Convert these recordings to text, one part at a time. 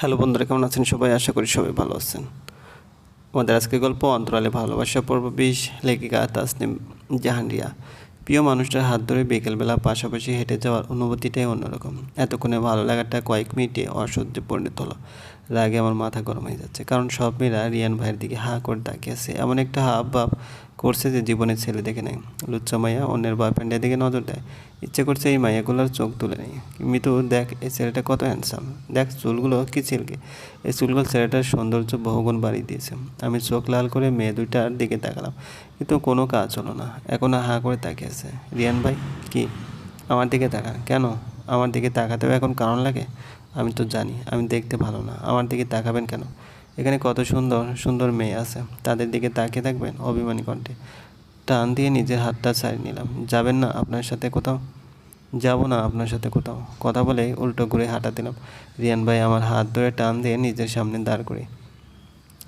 Hello বন্ধুরা, কেমন আছেন সবাই? আশা করি সবাই ভালো আছেন। আমাদের আজকের গল্প, অন্তরালে ভালোবাসা পর্ব বিশ, লেখিকা তাসনিম জাহানরিয়া প্রিয় মানুষটার হাত ধরে বিকেলবেলা পাশাপাশি হেঁটে যাওয়ার অনুভূতিটাই অন্যরকম। এতক্ষণে ভালো লাগাটা কয়েক মিনিটে অসহ্যে পরিণত হলো। রাগে আমার মাথা গরম হয়ে যাচ্ছে, কারণ সব মেয়েরা রিয়ান ভাইয়ের দিকে হা করে তাকিয়েছে এমন একটা হাব ভাব করছে যে জীবনের ছেলে দেখে নেয় লুচ্চা মাইয়া অন্যের বয়ফ্রেন্ডের দিকে নজর দেয়। ইচ্ছে করছে এই মাইয়াগুলোর চোখ তুলে নেই। মিতু, দেখ, এই ছেলেটা কত হ্যান্ডসাম দেখ, চুলগুলো কি ছিলকে এই চুলগুলো ছেলেটার সৌন্দর্য বহুগুণ বাড়িয়ে দিয়েছে। আমি চোখ লাল করে মেয়ে দুইটার দিকে তাকালাম। কিন্তু কোনো কাজ হলো না। এখনও হা করে তাকিয়েছে রিয়ান ভাই, কি? আমার দিকে তাকান। কেন? আমার দিকে তাকাতেও এখন কারণ লাগে? আমি তো জানি। আমি দেখতে ভালো না। আমার দিকে তাকাবেন কেন? এখানে কত সুন্দর সুন্দর মেয়ে আছে। তাদের দিকে তাকিয়ে থাকবেন অভিমানী কণ্ঠে। টান দিয়ে নিজের হাতটা ছাড়িয়ে নিলাম। যাবেন না আপনার সাথে কোথাও? যাব না আপনার সাথে কোথাও? কথা বলে উল্টো ঘুরে হাঁটা দিলাম। রিয়ান ভাই আমার হাত ধরে টান দিয়ে নিজের সামনে দাঁড় করি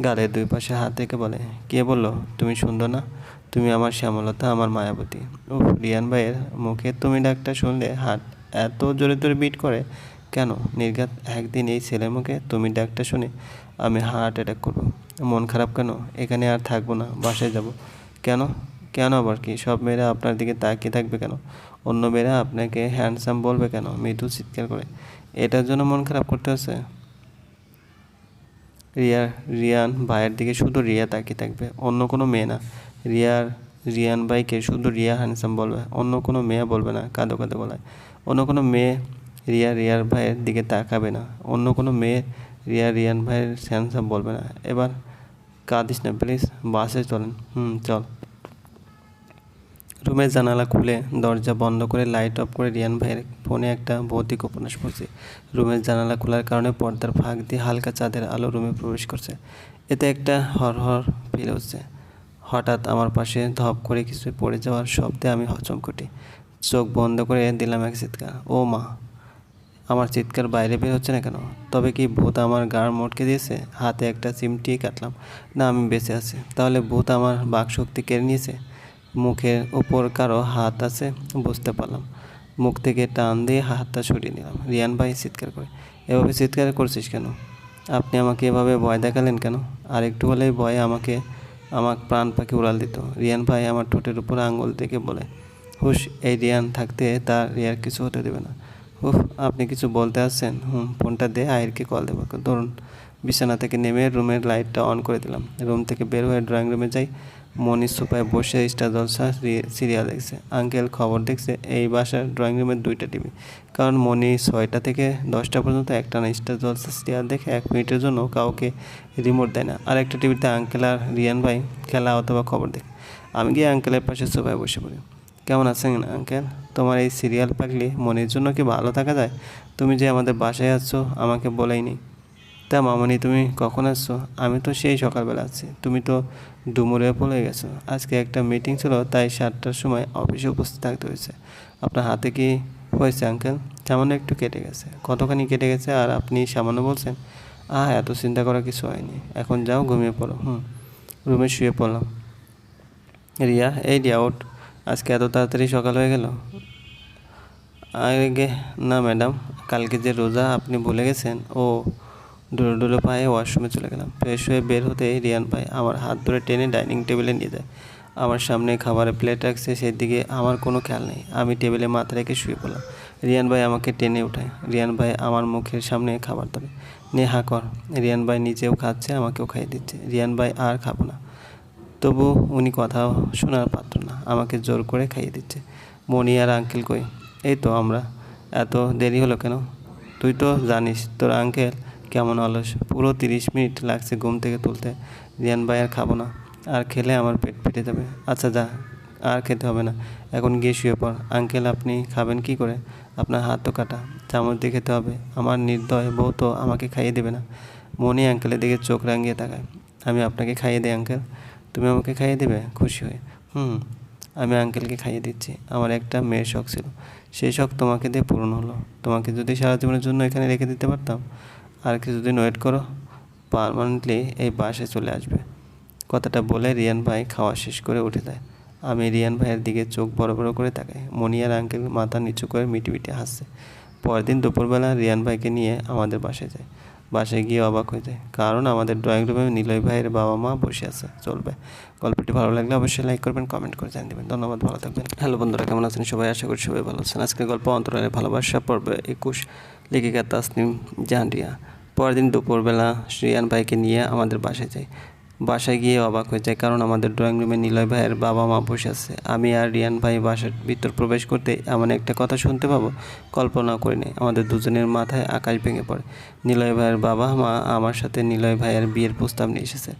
গালের দুই পাশে হাত থেকে বলে, কে বলল? তুমি সুন্দর না? তুমি আমার শ্যামলতা, আমার মায়াবতী। ও রিয়ান ভাইয়ের মুখে তুমি ডাকটা শুনলে হাত এত জোরে জোরে বিট করে। কেন? নির্ঘাত একদিন এই ছেলের মুখে তুমি ডাকটা শুনে আমি হার্ট অ্যাটাক করব। মন খারাপ কেন? এখানে আর থাকব না, বাসায় যাব। কেন? কেন আবার কি? সব মেয়েরা আপনার দিকে তাকিয়ে থাকবে কেন? অন্য মেয়েরা আপনাকে হ্যান্ডসাম বলবে কেন? মৃদু চিৎকার করে। এটার জন্য মন খারাপ করতে হচ্ছে? রিয়া, রিয়ান ভাইয়ের দিকে শুধু রিয়া তাকিয়ে থাকবে, অন্য কোনো মেয়ে না। রিয়ার রিয়ান ভাইকে শুধু রিয়া হ্যান্ডসাম বলবে, অন্য কোনো মেয়ে বলবে না, কাঁদো কাঁদো গলায়। অন্য কোনো মেয়ে রিয়া, রিয়ার ভাইয়ের দিকে তাকাবে না। অন্য কোনো মেয়ে রিয়া, রিয়ান ভাইয়ের হ্যান্ডসাম বলবে না। এবার কাঁদিস না প্লিজ বাসে চলেন। হুম, চল। রুমের জানালা খুলে দরজা বন্ধ করে লাইট অফ করে রিয়ান ভাইয়ের ফোনে একটা ভৌতিক উপন্যাস পড়ছে। রুমের জানালা খোলার কারণে পর্দার ফাঁক দিয়ে হালকা চাঁদের আলো রুমে প্রবেশ করছে। এতে একটা হর হর ফিল হচ্ছে। হঠাৎ আমার পাশে ধপ করে কিছু পড়ে যাওয়ার শব্দে আমি হচমকটি। চোখ বন্ধ করে দিলাম এক চিৎকার ও মা আমার চিৎকার বাইরে বের হচ্ছে না কেন? তবে কি ভূত আমার গাড় মটকে দিয়েছে? হাতে একটা চিমটি কাটলাম। না, আমি বেঁচে আছি। তাহলে ভূত আমার বাকশক্তি কেড়ে নিয়েছে? মুখের ওপর কারও হাত আছে বুঝতে পারলাম। মুখ থেকে টান দিয়ে হাতটা সরিয়ে নিলাম। রিয়ান ভাই চিৎকার করে, এভাবে চিৎকার করছিস কেন? আপনি আমাকে এভাবে ভয় দেখালেন কেন? আর একটু হলেই ভয়ে আমাকে, আমার প্রাণ পাখি উড়াল দিত। রিয়ান ভাই আমার ঠোঁটের উপর আঙুল থেকে বলে, হুশ, এই রিয়ান থাকতে তার রিয়ার কিছু হতে দেবে না। উফ, আপনি কিছু বলতে আসছেন। হুম, ফোনটা দে আয়েরকে কল দেবো। ধরুন, বিছানা থেকে নেমে রুমের লাইটটা অন করে দিলাম। রুম থেকে বের হয়ে ড্রয়িং রুমে যাই। মনি সোফায় বসে স্টার জলসা সিরিয়াল দেখছে। আঙ্কেল খবর দেখছে এই বাসার ড্রয়িং রুমের দুইটা টিভি। কারণ মনি ছয়টা থেকে দশটা পর্যন্ত একটা না স্টার জলসা সিরিয়াল দেখে এক মিনিটের জন্য কাউকে রিমোট দেয় না। আর একটা টিভিতে আঙ্কেল আর রিয়ান ভাই খেলা অথবা খবর দেখে। আমি গিয়ে আঙ্কেলের পাশে সোফায় বসে পড়ি। কেমন আছেন আঙ্কেল তোমার এই সিরিয়াল পাকলে মনের জন্য কি ভালো থাকা যায়? তুমি যে আমাদের বাসায় আসছো আমাকে বলেইনি। তা মামনি, তুমি কখন আসছো আমি তো সেই সকালবেলা আছি। তুমি তো ডুমুরে পড়ে গেছো। আজকে একটা মিটিং ছিল, তাই সাতটার সময় অফিসে উপস্থিত থাকতে হয়েছে। আপনার হাতে কি হয়েছে আঙ্কেল সামান্য একটু কেটে গেছে। কতখানি কেটে গেছে, আর আপনি সামান্য বলছেন? আহ, এত চিন্তা করার কিছু হয়নি। এখন যাও, ঘুমিয়ে পড়ো। হুম, রুমে শুয়ে পড়লাম। রিয়া, এই রিয়া, ওঠ। আজকে এত তাড়াতাড়ি সকাল হয়ে গেল? আগে, না ম্যাডাম, কালকে যে রোজা আপনি ভুলে গেছেন, ও ডুলো ডুলো পায়ে ওয়াশরুমে চলে গেলাম। ফ্রেশ হয়ে বের হতে রিয়ান ভাই আমার হাত ধরে টেনে ডাইনিং টেবিলে নিয়ে যায়। আমার সামনে খাবারের প্লেট রাখছে, সেদিকে আমার কোনো খেয়াল নেই। আমি টেবিলে মাথা রেখে শুয়ে পড়লাম। রিয়ান ভাই আমাকে টেনে উঠায়। রিয়ান ভাই আমার মুখের সামনে খাবার ধরে নে, হা, কর। রিয়ান ভাই নিজেও খাচ্ছে, আমাকেও খাইয়ে দিচ্ছে। রিয়ান ভাই আর খাব না। তবু উনি কথা শোনার পাত্র না, আমাকে জোর করে খাইয়ে দিচ্ছে। মনি আর আঙ্কেল কই? এই তো আমরা। এত দেরি হলো কেন? তুই তো জানিস, তোর আঙ্কেল কেমন অলস। পুরো তিরিশ মিনিট লাগছে ঘুম থেকে তুলতে। রিয়ান ভাই আর খাব না। আর খেলে আমার পেট ফেটে যাবে। আচ্ছা যা, আর খেতে হবে না। এখন গিয়ে শুয়ে পড়। আঙ্কেল, আপনি খাবেন কি করে? আপনার হাত তো কাটা। চামচ দিয়ে খেতে হবে। আমার নির্দয় বউ তো আমাকে খাইয়ে দেবে না। মনি আঙ্কেলের দিকে চোখ রাঙিয়ে তাকায়। আমি আপনাকে খাইয়ে দিই, আঙ্কেল। তুমি আমাকে খাইয়ে দেবে? খুশি হয়ে। হুম, আমি আঙ্কেলকে খাইয়ে দিচ্ছি। আমার একটা মেয়ের শখ ছিল। সেই শখ তোমাকে দিয়ে পূরণ হলো। তোমাকে যদি সারা জীবনের জন্য এখানে রেখে দিতে পারতাম, আর কিছুদিন ওয়েট করো পারমানেন্টলি এই বাসে চলে আসবে। কথাটা বলে রিয়ান ভাই খাওয়া শেষ করে উঠে যায়। আমি রিয়ান ভাইয়ের দিকে চোখ বড় বড় করে তাকাই। মনিয়ার আঙ্কেল মাথা নিচু করে মিটি মিটি হাসছে। পরের দিন দুপুরবেলা রিয়ান ভাইকে নিয়ে আমাদের বাসায় যায়। বাসায় গিয়ে অবাক হয়ে যায়। কারণ আমাদের ড্রয়িং রুমে নিলয় ভাইয়ের বাবা মা বসে আছে, চলবে। গল্পটি ভালো লাগলে অবশ্যই লাইক করবেন কমেন্ট করে জানিয়ে দেবেন। ধন্যবাদ, ভালো থাকবেন। হ্যালো বন্ধুরা, কেমন আছেন? সবাই আশা করি সবাই ভালো আছেন। আজকে গল্প অন্তরালে ভালোবাসা, পর্বে একুশ। লেখিকা তাসনিম জাহান্ডিয়া পরের দিন দুপুরবেলা শ্রিয়ান ভাইকে নিয়ে আমাদের বাসায় যাই। বাসায় গিয়ে অবাক হয়ে যায়, কারণ আমাদের ড্রয়িং রুমে নিলয় ভাইয়ের বাবা মা বসে আছে। আমি আর রিয়ান ভাই বাসার ভিতর প্রবেশ করতে এমন একটা কথা শুনতে পাবো কল্পনা করিনি আমাদের দুজনের মাথায় আকাশ ভেঙে পড়ে। নিলয় ভাইয়ের বাবা মা আমার সাথে নিলয় ভাইয়ের বিয়ের প্রস্তাব নিয়ে এসেছে।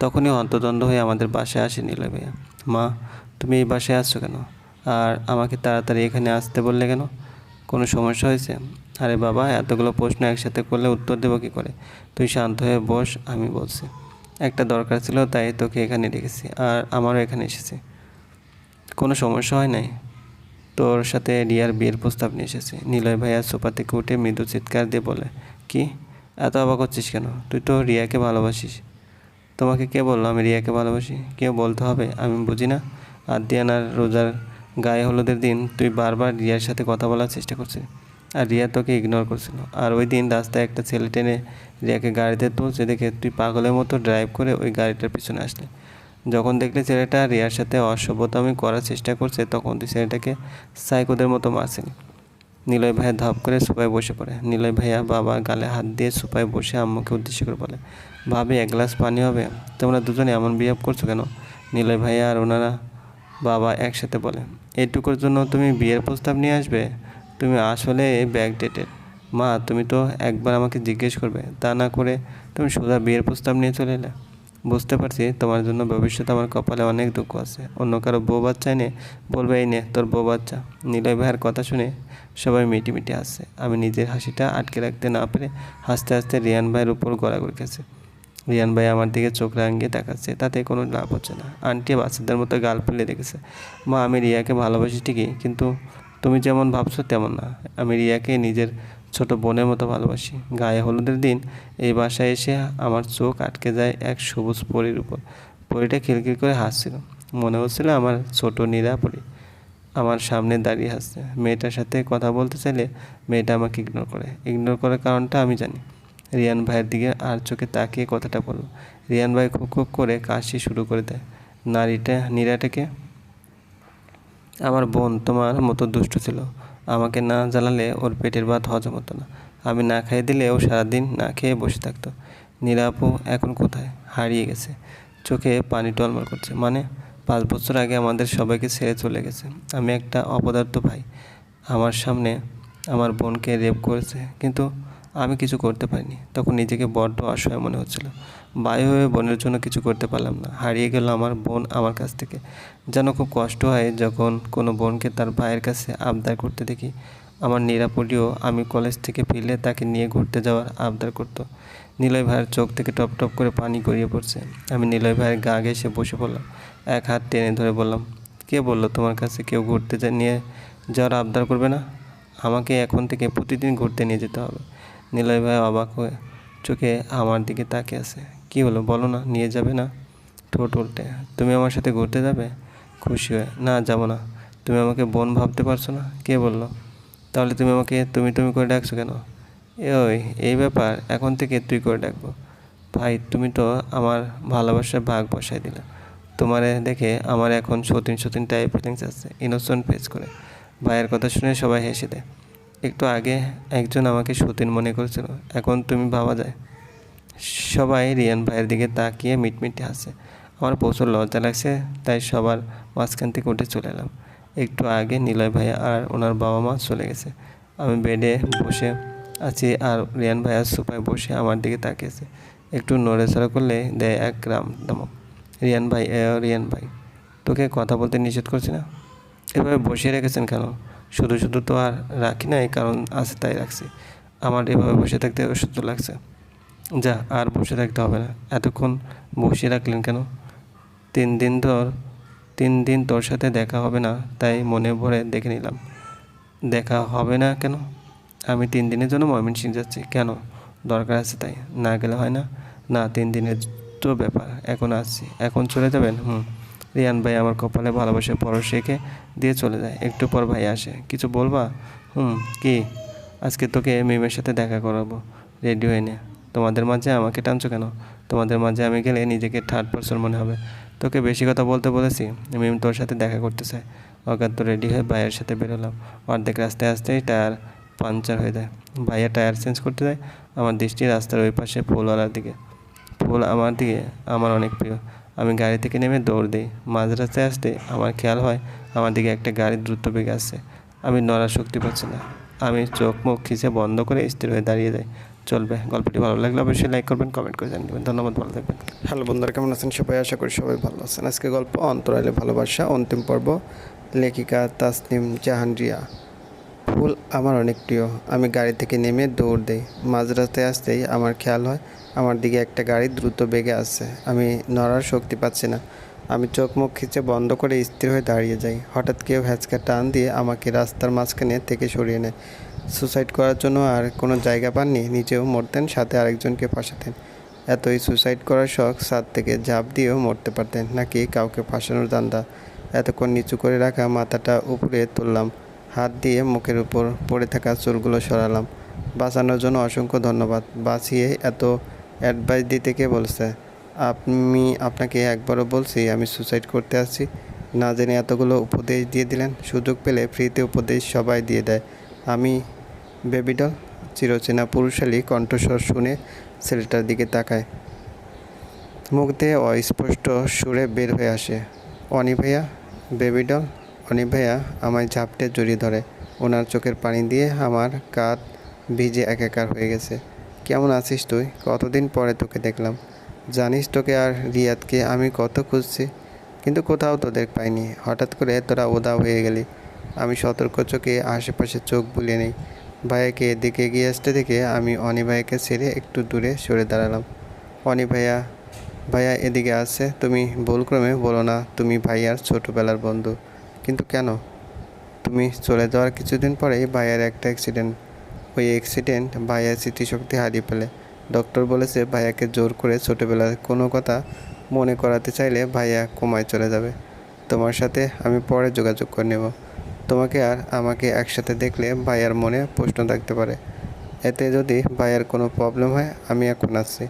তখনই অন্তদ্বন্দ্ব হয়ে আমাদের বাসায় আসে নিলয় ভাইয়া। মা, তুমি এই বাসায় আসছো কেন? আর আমাকে তাড়াতাড়ি এখানে আসতে বললে কেন? কোনো সমস্যা হয়েছে? আরে বাবা, এতগুলো প্রশ্ন একসাথে করলে উত্তর দেবো কী করে? তুই শান্ত হয়ে বস, আমি বলছি। একটা দরকার ছিল, তাই তোকে এখানে রেখেছি আর আমারও এখানে এসেছি। কোনো সমস্যা হয় নাই। তোর সাথে রিয়ার বিয়ের প্রস্তাব নিয়ে এসেছি। নিলয় ভাইয়া সোফা থেকে উঠে মৃদু চিৎকার দিয়ে বলে, কি? এত অবাক হচ্ছিস কেন? তুই তো রিয়াকে ভালোবাসিস। তোমাকে কে বলল আমি রিয়াকে ভালোবাসি? কেউ বলতে হবে, আমি বুঝি না। আর দিয়ানার রোজার গায়ে হলুদের দিন তুই বারবার রিয়ার সাথে কথা বলার চেষ্টা করছিস। আর রিয়া তোকে ইগনোর করছিল। আর ওই দিন রাস্তায় একটা ছেলে টেনে রিয়াকে গাড়িতে তুলছে দেখে তুই পাগলের মতো ড্রাইভ করে ওই গাড়িটার পিছনে আসলে। যখন দেখলে ছেলেটা রিয়ার সাথে অসভ্যতামি করার চেষ্টা করছে, তখন তুই ছেলেটাকে সাইকোদের মতো মারছিলি। নিলয় ভাইয়া ধপ করে সোফায় বসে পড়ে। নিলয় ভাইয়া বাবা গালে হাত দিয়ে সুপায় বসে আম্মুকে উদ্দেশ্য করে বলে, ভাবি, এক গ্লাস পানি হবে? তোমরা দুজনে এমন বিহেভ করছ কেন? নিলয় ভাইয়া আর ওনারা বাবা একসাথে বলে এইটুকুর জন্য তুমি বিয়ের প্রস্তাব নিয়ে আসবে? তুমি আসলে ব্যাক ডেটেড মা, তুমি তো একবার আমাকে জিজ্ঞেস করবে, তা না করে তুমি সোজা বিয়ের প্রস্তাব নিয়ে চলে এলে। বুঝতে পারছি তোমার জন্য ভবিষ্যতে আমার কপালে অনেক দুঃখ আছে। অন্য কারও বউ বাচ্চা এনে বলবে, এই নে, তোর বউ বাচ্চা। নিলয় ভাইয়ের কথা শুনে সবাই মিটি মিটি আসছে আমি নিজের হাসিটা আটকে রাখতে না পেরে হাসতে হাসতে রিয়ান ভাইয়ের উপর গড়া গড়াগড়ি খেয়েছে রিয়ান ভাই আমার দিকে চোখ রাঙিয়ে তাকাচ্ছে, তাতে কোনো লাভ হচ্ছে না। আন্টি বাচ্চাদের মতো গাল ফুলে রেখেছে মা, আমি রিয়াকে ভালোবাসি ঠিকই, কিন্তু তুমি যেমন ভাবছ তেমন না। আমি রিয়াকে নিজের ছোট বোনের মতো ভালোবাসি। গায়ে হলুদের দিন এই বাসায় এসে আমার চোখ আটকে যায় এক সবুজ পরীর উপর। পরীটা খিলখিল করে হাসছিল। মনে হচ্ছিল আমার ছোট নীরা পরী। আমার সামনে দাঁড়িয়ে হাসছে। মেয়েটার সাথে কথা বলতে চাইলে মেয়েটা আমাকে ইগনোর করে। ইগনোর করার কারণটা আমি জানি। রিয়ান ভাইয়ের দিকে আর চোখে তাকিয়ে কথাটা বলল। রিয়ান ভাই খুব খুব করে কাশি শুরু করে দেয়। নারীটা নীরাটাকে আমার বোন তোমার মতো দুষ্ট ছিল। আমাকে না জ্বালালে ওর পেটের ভাত হজম হতো না। আমি না খাইয়ে দিলে ও সারাদিন না খেয়ে বসে থাকতো। নিরাপু এখন কোথায়? হারিয়ে গেছে। চোখে পানি টলমল করছে। মানে পাঁচ বছর আগে আমাদের সবাইকে ছেড়ে চলে গেছে। আমি একটা অপদার্থ ভাই। আমার সামনে আমার বোনকে রেপ করেছে। কিন্তু আমি কিছু করতে পারিনি। তখন নিজেকে বড্ড অসহায় মনে হচ্ছিল। বায়ু হয়ে বোনের জন্য কিছু করতে পারলাম না। হারিয়ে গেল আমার বোন আমার কাছ থেকে। যেন খুব কষ্ট হয় যখন কোনো বোনকে তার ভাইয়ের কাছে আবদার করতে দেখি। আমার নিরাপদীয় আমি কলেজ থেকে ফিরলে তাকে নিয়ে ঘুরতে যাওয়ার আবদার করতো। নিলয় ভাইয়ের চোখ থেকে টপ টপ করে পানি গড়িয়ে পড়ছে। আমি নিলয় ভাইয়ের গা ঘেসে বসে পড়লাম। এক হাত টেনে ধরে বললাম, কে বলল তোমার কাছে কেউ ঘুরতে নিয়ে যাওয়ার আবদার করবে না? আমাকে এখন থেকে প্রতিদিন ঘুরতে নিয়ে যেতে হবে। নিলয় ভাই অবাক হয়ে চোখে আমার দিকে তাকিয়ে আছে। কি হলো? বলো না, নিয়ে যাবে না? ঠোঁট উল্টে, তুমি আমার সাথে ঘুরতে যাবে? খুশি হয়ে, না, যাব না। তুমি আমাকে বোন ভাবতে পারছ না? কে বলল? তাহলে তুমি আমাকে তুমি তুমি করে ডাকছো কেন? এ ওই, এই ব্যাপার, এখন থেকে তুই করে ডাকবো। ভাই, তুমি তো আমার ভালোবাসার ভাগ বসাই দিলে। তোমারে দেখে আমার এখন সতীন সতীন টাইপ ফিলিংস আছে ইনোসেন্ট ফেস করে। ভাইয়ের কথা শুনে সবাই হেসে দেয়। একটু আগে একজন আমাকে সতীন মনে করেছিল, এখন তুমি ভাবা যায়। সবাই রিয়ান ভাইয়ের দিকে তাকিয়ে মিটমিটে হাসে। আমার প্রচুর লজ্জা লাগছে, তাই সবার মাঝখান থেকে উঠে চলে এলাম। একটু আগে নিলয় ভাইয়া আর ওনার বাবা মা চলে গেছে। আমি বেডে বসে আছি আর রিয়ান ভাইয়া সোফায় বসে আমার দিকে তাকিয়েছে। একটু নড়েচড়া করলে দেয় এক গ্রাম দমক রিয়ান ভাই, এ, রিয়ান ভাই, তোকে কথা বলতে নিষেধ করছি না? এভাবে বসিয়ে রেখেছেন কেন? শুধু শুধু তো আর রাখি নাই, কারণ আছে তাই রাখছি। আমার এভাবে বসে থাকতে অসহ্য লাগছে। যা, আর বসে থাকতে হবে না। এতক্ষণ বসিয়ে রাখলেন কেন? তিন দিন ধর, তিন দিন তোর সাথে দেখা হবে না, তাই মনে ভরে দেখে নিলাম। দেখা হবে না কেন? আমি তিন দিনের জন্য ময়মনসিং যাচ্ছি। কেন? দরকার আছে তাই। না গেলে হয় না। না, তিন দিনের তো ব্যাপার। এখন আসছি। এখন চলে যাবেন? হুম। রিয়ান ভাই আমার কপালে ভালোবাসে, পরশ রেখে দিয়ে চলে যায়। একটু পর ভাই আসে। কিছু বলবা? হুম, কি? আজকে তোকে মিমের সাথে দেখা করাবো, রেডি হয়ে নে। তোমাদের মাঝে আমাকে টানছো কেন? তোমাদের মাঝে আমি গেলে নিজেকে থার্ড পারসন মনে হবে। তোকে বেশি কথা বলতে বলেছি, মিম তোর সাথে দেখা করতে চায়। অজ্ঞাত রেডি হয়ে ভাইয়ের সাথে বেরোলাম। অর্ধেক রাস্তায় আসতেই টায়ার পাঞ্চার হয়ে যায়। ভাইয়া টায়ার চেঞ্জ করতে যায়। আমার দৃষ্টি রাস্তার ওই পাশে ফুলওয়ালার দিকে। ফুল আমার দিকে, আমার অনেক প্রিয়। আমি গাড়ি থেকে নেমে দৌড় দিই। মাঝ রাস্তায় আসতে আমার খেয়াল হয় আমার দিকে একটা গাড়ি দ্রুত বেগে আসছে। আমি নড়ার শক্তি পাচ্ছি না। আমি চোখ মুখ খিচে বন্ধ করে স্থির হয়ে দাঁড়িয়ে যাই। চলবে। গল্পটি ভালো লাগলে অবশ্যই লাইক করবেন কমেন্ট করে জানিয়ে ধন্যবাদ, ভালো থাকবেন। হ্যালো বন্ধুরা, কেমন আছেন সবাই? আশা করি সবাই ভালো আছেন। আজকে গল্প অন্তরালে ভালোবাসা। অন্তিম পর্ব, লেখিকা তাসনিম জাহান রিয়া। ফুল আমার অনেক প্রিয়। আমি গাড়ি থেকে নেমে দৌড় দিই। মাঝ রাস্তায় আসতেই আমার খেয়াল হয়, আমার দিকে একটা গাড়ি দ্রুত বেগে আসছে। আমি নড়ার শক্তি পাচ্ছি না। আমি চোখ মুখ খিচে বন্ধ করে স্থির হয়ে দাঁড়িয়ে যাই। হঠাৎ কেউ হ্যাচকা টান দিয়ে আমাকে রাস্তার মাঝখানে থেকে সরিয়ে নেয়। সুসাইড করার জন্য আর কোনো জায়গা পাননি নিজেও মরতেন, সাথে আরেকজনকে ফাঁসাতেন। এতই সুসাইড করার শখ সাত থেকে ঝাঁপ দিয়েও মরতে পারতেন, নাকি কাউকে ফাঁসানোর দান্দা। এতক্ষণ নিচু করে রাখা মাথাটা উপরে তুললাম। হাত দিয়ে মুখের উপর পড়ে থাকা চুলগুলো সরালাম। বাঁচানোর জন্য অসংখ্য ধন্যবাদ। বাঁচিয়ে এত অ্যাডভাইস দিতে কে বলছে? আপনি আপনাকে একবারও বলছি, আমি সুসাইড করতে আসছি। না জেনে এতগুলো উপদেশ দিয়ে দিলেন। সুযোগ পেলে ফ্রিতে উপদেশ সবাই দিয়ে দেয়। আমি বেবিডল চিরচেনা পুরুষালী, কণ্ঠস্বর শুনে ছেলেটার দিকে তাকায় মুখ দিয়ে অস্পষ্ট সুরে বের হয়ে আসে। অনি ভাইয়া বেবিডল অনি ভাইয়া আমায় ঝাপটে জড়িয়ে ধরে। ওনার চোখের পানি দিয়ে আমার কাত ভিজে একাকার হয়ে গেছে। কেমন আছিস তুই? কতদিন পরে তোকে দেখলাম। জানিস তোকে আর রিয়াদকে আমি কত খুঁজছি, কিন্তু কোথাও তোদের পাইনি। হঠাৎ করে তোরা উদাও হয়ে গেলি। আমি সতর্ক চোখে আশেপাশে চোখ বুলিয়ে নেই। ভাইয়াকে এদিকে এগিয়ে আসতে দেখে আমি অনি ভাইয়াকে ছেড়ে একটু দূরে সরে দাঁড়ালাম। অনি ভাইয়া ভাইয়া এদিকে আসছে। তুমি ভুলক্রমে বলো না, তুমি ভাইয়ার ছোটোবেলার বন্ধু। কিন্তু কেন? তুমি চলে যাওয়ার কিছুদিন পরেই ভাইয়ার একটা অ্যাক্সিডেন্ট ওই অ্যাক্সিডেন্ট ভাইয়ার স্মৃতিশক্তি হারিয়ে ফেলে। ডক্টর বলেছে ভাইয়াকে জোর করে ছোটোবেলার কোনো কথা মনে করাতে চাইলে ভাইয়া কোমায় চলে যাবে। তোমার সাথে আমি পরে যোগাযোগ করে নেব। তোমাকে আর আমাকে একসাথে দেখলে ভাইয়ার মনে প্রশ্ন থাকতে পারে। এতে যদি ভাইয়ার কোনো প্রবলেম হয়, আমি এখন আসছি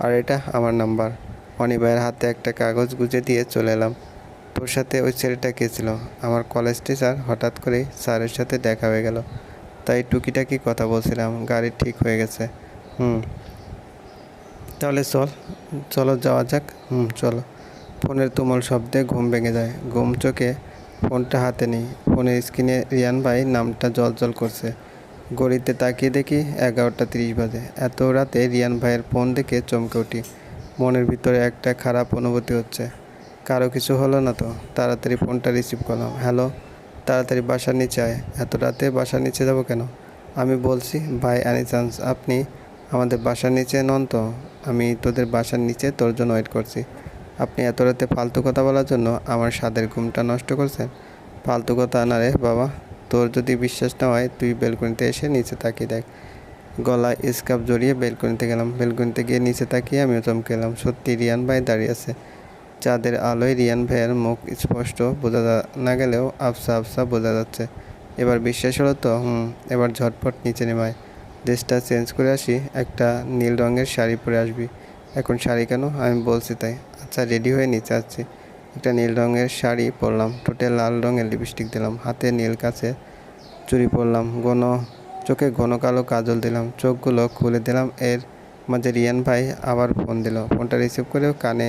আর এটা আমার নাম্বার অনি ভাইয়ের হাতে একটা কাগজ গুজে দিয়ে চলে এলাম। তোর সাথে ওই ছেলেটা কে ছিল? আমার কলেজ টিচার হঠাৎ করেই স্যারের সাথে দেখা হয়ে গেল। তাই টুকিটাকি কথা বলছিলাম, গাড়ি ঠিক হয়ে গেছে। হুম। তাহলে চল, চলো যাওয়া যাক। হুম, চলো। ফোনের তুমল শব্দে ঘুম ভেঙে যায়। ঘুম চোখে ফোনটা হাতে নেই। ফোনের স্ক্রিনে রিয়ান ভাই নামটা জল জল করছে। ঘড়িতে তাকিয়ে দেখি এগারোটা তিরিশ বাজে। এত রাতে রিয়ান ভাইয়ের ফোন দেখে চমকে উঠি। মনের ভিতরে একটা খারাপ অনুভূতি হচ্ছে। কারও কিছু হলো না তো? তাড়াতাড়ি ফোনটা রিসিভ করলাম। হ্যালো তাড়াতাড়ি বাসার নিচে আয়। এত রাতে বাসার নিচে যাব কেন? আমি বলছি, ভাই আনি চান্স আপনি আমাদের বাসার নিচে নন তো? আমি তোদের বাসার নিচে তোর জন্য ওয়েট করছি। আপনি এত রাতে ফালতু কথা বলার জন্য আমার স্বাদের ঘুমটা নষ্ট করছেন? ফালতু কথা না রে বাবা। তোর যদি বিশ্বাস না হয়, তুই বেলকনিতে এসে নিচে তাকিয়ে দেখ। গলায় স্কার্ফ জড়িয়ে বেলকনিতে গেলাম। বেলকনিতে গিয়ে নিচে তাকিয়ে আমিও চমকে এলাম। সত্যি রিয়ান ভাই দাঁড়িয়ে আছে। চাঁদের আলোয় রিয়ান ভাইয়ের মুখ স্পষ্ট বোঝা না গেলেও আফসা আফসা বোঝা যাচ্ছে। এবার বিশ্বাস হলো তো, হুম, এবার ঝটপট নিচে নেমায় ড্রেসটা চেঞ্জ করে আসি, একটা নীল রঙের শাড়ি পরে আসবি। এখন শাড়ি কেন? আমি বলছি তাই। আচ্ছা রেডি হয়ে নিচে আসছি। একটা নীল রঙের শাড়ি পরলাম, ঠোঁটে লাল রঙের লিপস্টিক দিলাম, হাতে নীল কাছে চুড়ি পরলাম, ঘন, চোখে ঘন কালো কাজল দিলাম, চোখগুলো খুলে দিলাম। এর মাঝে রিয়ান ভাই আবার ফোন দিল। ফোনটা রিসিভ করেও কানে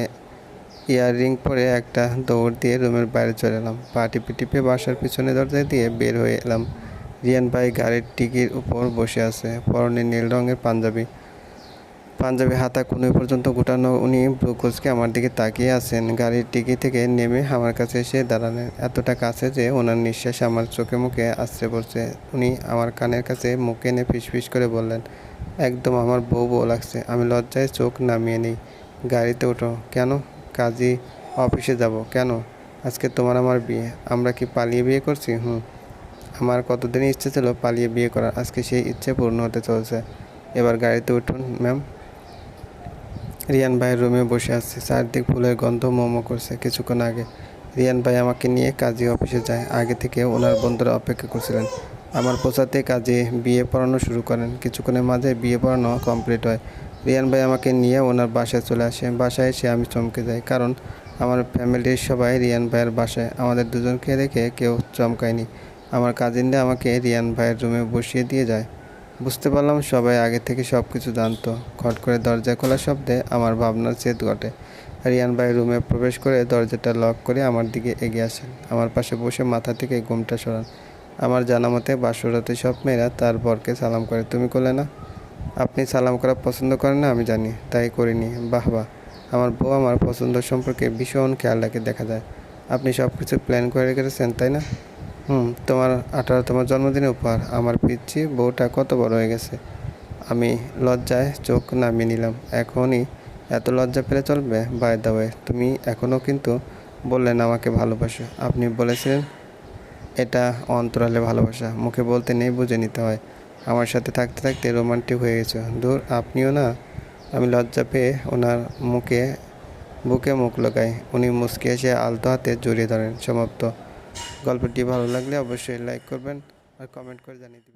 ইয়াররিং পরে একটা দৌড় দিয়ে রুমের বাইরে চলে এলাম। পা টিপে টিপে বাসার পিছনে দরজা দিয়ে বের হয়ে এলাম। রিয়ান ভাই গাড়ির টিকির উপর বসে আছে, পরনে নীল রঙের পাঞ্জাবি। পাঞ্জাবি হাতা কোনো পর্যন্ত গোটানো উনি ব্রুকোজকে আমার দিকে তাকিয়ে আছেন। গাড়ির টিকি থেকে নেমে আমার কাছে এসে দাঁড়ালেন। এতটা কাছে যে ওনার নিঃশ্বাস আমার চোখে মুখে আশ্রে পড়ছে। উনি আমার কানের কাছে মুখে এনে ফিসফিস করে বললেন, একদম আমার বউ বউ লাগছে, আমি লজ্জায় চোখ নামিয়ে নিই। গাড়িতে ওঠো। কেন? কাজী অফিসে যাব। কেন? আজকে তোমার আমার বিয়ে। আমরা কি পালিয়ে বিয়ে করছি? হুম। আমার কতদিনই ইচ্ছে ছিল পালিয়ে বিয়ে করার। আজকে সেই ইচ্ছে পূর্ণ হতে চলছে। এবার গাড়িতে উঠুন, ম্যাম। রিয়ান ভাইয়ের রুমে বসে আছে। চারদিক ফুলের গন্ধ মোমো করছে। কিছুক্ষণ আগে রিয়ান ভাই আমাকে নিয়ে কাজী অফিসে যায়। আগে থেকে ওনার বন্ধুরা অপেক্ষা করছিলেন। আমার পোষাতে কাজে বিয়ে পড়ানো শুরু করেন। কিছুক্ষণের মাঝে বিয়ে পড়ানো কমপ্লিট হয়। রিয়ান ভাই আমাকে নিয়ে ওনার বাসায় চলে আসে। বাসায় এসে আমি চমকে যাই, কারণ আমার ফ্যামিলির সবাই রিয়ান ভাইয়ের বাসায়। আমাদের দুজনকে দেখে কেউ চমকায়নি। আমার কাজিনরা আমাকে রিয়ান ভাইয়ের রুমে বসিয়ে দিয়ে যায়। বুঝতে পারলাম সবাই আগে থেকে সব কিছু জানতো। খট করে দরজা খোলা শব্দে আমার ভাবনার চেত ঘটে। রিয়ান ভাই রুমে প্রবেশ করে দরজাটা লক করে আমার দিকে এগিয়ে আসেন। আমার পাশে বসে মাথা থেকে ঘুমটা সরান। আমার জানা মতে বাসরাতে সব মেয়েরা তার বরকে সালাম করে, তুমি করলে না? আপনি সালাম করা পছন্দ করেন না? আমি জানি, তাই করিনি। বাহ বাহ। আমার বউ আমার পছন্দ সম্পর্কে ভীষণ খেয়াল রাখে, দেখা যায়। আপনি সব কিছু প্ল্যান করে রেখেছেন, তাই না? হুম, তোমার আঠারোতম জন্মদিনের উপহার। আমার পিচ্ছি বউটা কত বড় হয়ে গেছে। আমি লজ্জায় চোখ নামিয়ে নিলাম। এখনই এত লজ্জা পেলে চলবে? বাই দা ওয়ে তুমি এখনও কিন্তু বললেন আমাকে ভালোবাসো। আপনি বলেছিলেন, এটা অন্তরালে ভালোবাসা। মুখে বলতে নেই, বুঝে নিতে হয়। আমার সাথে থাকতে থাকতে রোমান্টিক হয়ে গেছে। দূর, আপনিও না? আমি লজ্জা পেয়ে ওনার মুখে, বুকে মুখ লাগাই। উনি মুচকে এসে আলতো হাতে জড়িয়ে ধরেন। সমাপ্ত। গল্পটি ভালো লাগলে অবশ্যই লাইক করবেন আর কমেন্ট করে জানিয়ে দেবেন।